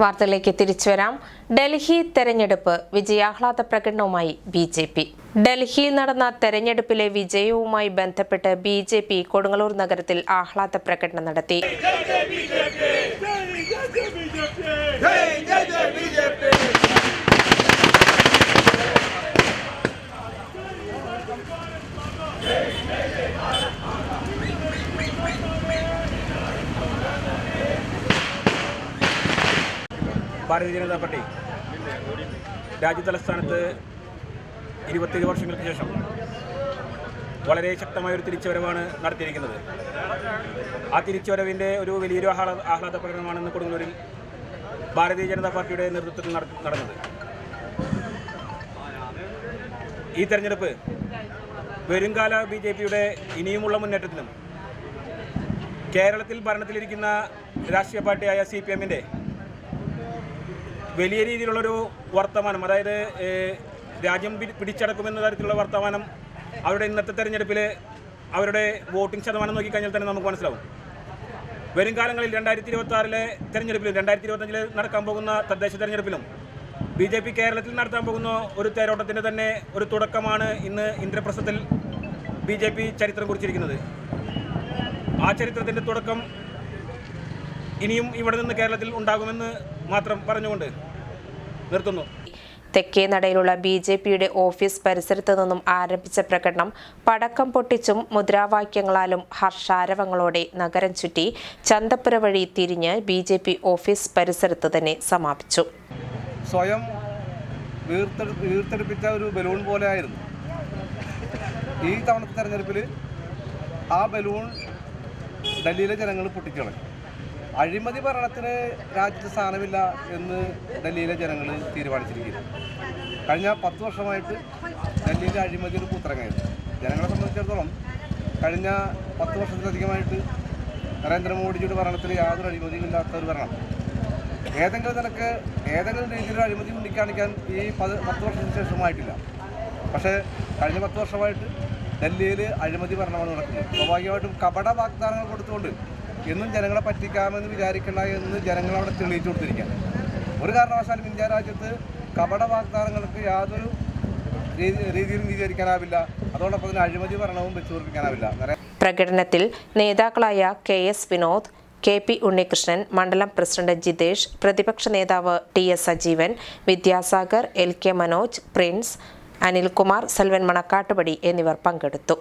വാർത്തകളിലേക്ക് തിരിച്ചുവരാം ഡൽഹി തെരഞ്ഞെടുപ്പ് വിജയാഹ്ലാദ പ്രകടനവുമായി ബി ജെ പി ഡൽഹിയിൽ നടന്ന തെരഞ്ഞെടുപ്പിലെ വിജയവുമായി ബന്ധപ്പെട്ട് ബി ജെ പി കൊടുങ്ങല്ലൂർ നഗരത്തിൽ ആഹ്ലാദ പ്രകടനം നടത്തി ഭാരതീയ ജനതാ പാർട്ടി രാജ്യതലസ്ഥാനത്ത് ഇരുപത്തേഴ് വർഷങ്ങൾക്ക് ശേഷം വളരെ ശക്തമായ ഒരു തിരിച്ചുവരവാണ് നടത്തിയിരിക്കുന്നത്. ആ തിരിച്ചുവരവിന്റെ ഒരു വലിയൊരു ആഹ്ലാ ആഹ്ലാദ പ്രകടനമാണെന്ന് കൊടുങ്ങൂരിൽ ഭാരതീയ ജനതാ പാർട്ടിയുടെ നേതൃത്വത്തിൽ നട- നടന്നത്. ഈ തെരഞ്ഞെടുപ്പ് വരുംകാല ബി ജെ പിയുടെ ഇനിയുമുള്ള മുന്നേറ്റത്തിനും കേരളത്തിൽ ഭരണത്തിലിരിക്കുന്ന രാഷ്ട്രീയ പാർട്ടിയായ സി പി എമ്മിന്റെ വലിയ രീതിയിലുള്ളൊരു വർത്തമാനം അതായത് രാജ്യം പിടിച്ചടക്കുമെന്ന തരത്തിലുള്ള വർത്തമാനം അവരുടെ ഇന്നത്തെ തെരഞ്ഞെടുപ്പിൽ അവരുടെ വോട്ടിംഗ് ശതമാനം നോക്കിക്കഴിഞ്ഞാൽ തന്നെ നമുക്ക് മനസ്സിലാവും. വരും കാലങ്ങളിൽ രണ്ടായിരത്തി ഇരുപത്തി ആറിലെ തെരഞ്ഞെടുപ്പിലും രണ്ടായിരത്തി ഇരുപത്തഞ്ചിൽ നടക്കാൻ പോകുന്ന തദ്ദേശ തെരഞ്ഞെടുപ്പിലും ബി ജെ പി കേരളത്തിൽ നടത്താൻ പോകുന്ന ഒരു തേരോട്ടത്തിന്റെ തന്നെ ഒരു തുടക്കമാണ് ഇന്ന് ഇന്ദ്രപ്രസ്ഥത്തിൽ ബി ജെ പി ചരിത്രം കുറിച്ചിരിക്കുന്നത്. ആ ചരിത്രത്തിന്റെ തുടക്കം ഇനിയും ഇവിടെ നിന്ന് കേരളത്തിൽ ഉണ്ടാകുമെന്ന് മാത്രം പറഞ്ഞുകൊണ്ട് നിർത്തുന്നു. തെക്കേ നടയിലുള്ള ബി ജെ പിയുടെ ഓഫീസ് പരിസരത്തു നിന്നും ആരംഭിച്ച പ്രകടനം പടക്കം പൊട്ടിച്ചും മുദ്രാവാക്യങ്ങളാലും ഹർഷാരവങ്ങളോടെ നഗരം ചുറ്റി ചന്തപ്പുര വഴി തിരിഞ്ഞ് ബി ജെ പി ഓഫീസ് പരിസരത്ത് തന്നെ സമാപിച്ചു. സ്വയം വീർത്തെടു വീർത്തെടുപ്പിച്ച ഒരു ബലൂൺ പോലെ ആയിരുന്നു. ഈ തവണത്തെ തെരഞ്ഞെടുപ്പിൽ ആ ബലൂൺ ഡൽഹിയിലെ ജനങ്ങൾ പൊട്ടിക്കളഞ്ഞു അഴിമതി ഭരണത്തിന് രാജ്യത്ത് സ്ഥാനമില്ല എന്ന് ഡൽഹിയിലെ ജനങ്ങൾ തീരുമാനിച്ചിരിക്കുന്നു. കഴിഞ്ഞ പത്ത് വർഷമായിട്ട് ഡൽഹിയിലെ അഴിമതി ഒരു കൂത്തരങ്ങായിരുന്നു. ജനങ്ങളെ സംബന്ധിച്ചിടത്തോളം കഴിഞ്ഞ പത്ത് വർഷത്തിലധികമായിട്ട് നരേന്ദ്രമോദിജിയുടെ ഭരണത്തിൽ യാതൊരു അഴിമതിയും ഇല്ലാത്ത ഒരു ഭരണം. ഏതെങ്കിലും നിനക്ക് ഏതെങ്കിലും രീതിയിൽ അഴിമതി ഉണ്ടിക്കാണിക്കാൻ ഈ പത് പത്ത് വർഷത്തിന് ശേഷമായിട്ടില്ല. പക്ഷേ കഴിഞ്ഞ പത്ത് വർഷമായിട്ട് ഡൽഹിയിൽ അഴിമതി ഭരണമാണ് നടക്കുന്നത്. സ്വാഭാവികമായിട്ടും കപട വാഗ്ദാനങ്ങൾ കൊടുത്തുകൊണ്ട് എന്നും ജനങ്ങളെ പറ്റിക്കാമെന്ന് വിചാരിക്കണ്ട എന്ന് ജനങ്ങൾ അവിടെ തെളിയിച്ചു കൊടുത്തിരിക്കുകയാണ്. ഒരു കാരണവശാലും ഇന്ത്യ രാജ്യത്ത് കപട വാഗ്ദാനങ്ങൾക്ക് യാതൊരു രീതി രീതിയിലും വിചാരിക്കാനാവില്ല അതോടൊപ്പം തന്നെ അഴിമതി ഭരണവും വെച്ചു പൊറിപ്പിക്കാനാവില്ല പ്രകടനത്തിൽ നേതാക്കളായ K S Vinod K P Unnikrishnan മണ്ഡലം പ്രസിഡന്റ് ജിതേഷ് പ്രതിപക്ഷ നേതാവ് T S Sajeevan Vidyasagar L K Manoj Prince Anilkumar Selvan Manakkattupadi എന്നിവർ പങ്കെടുത്തു.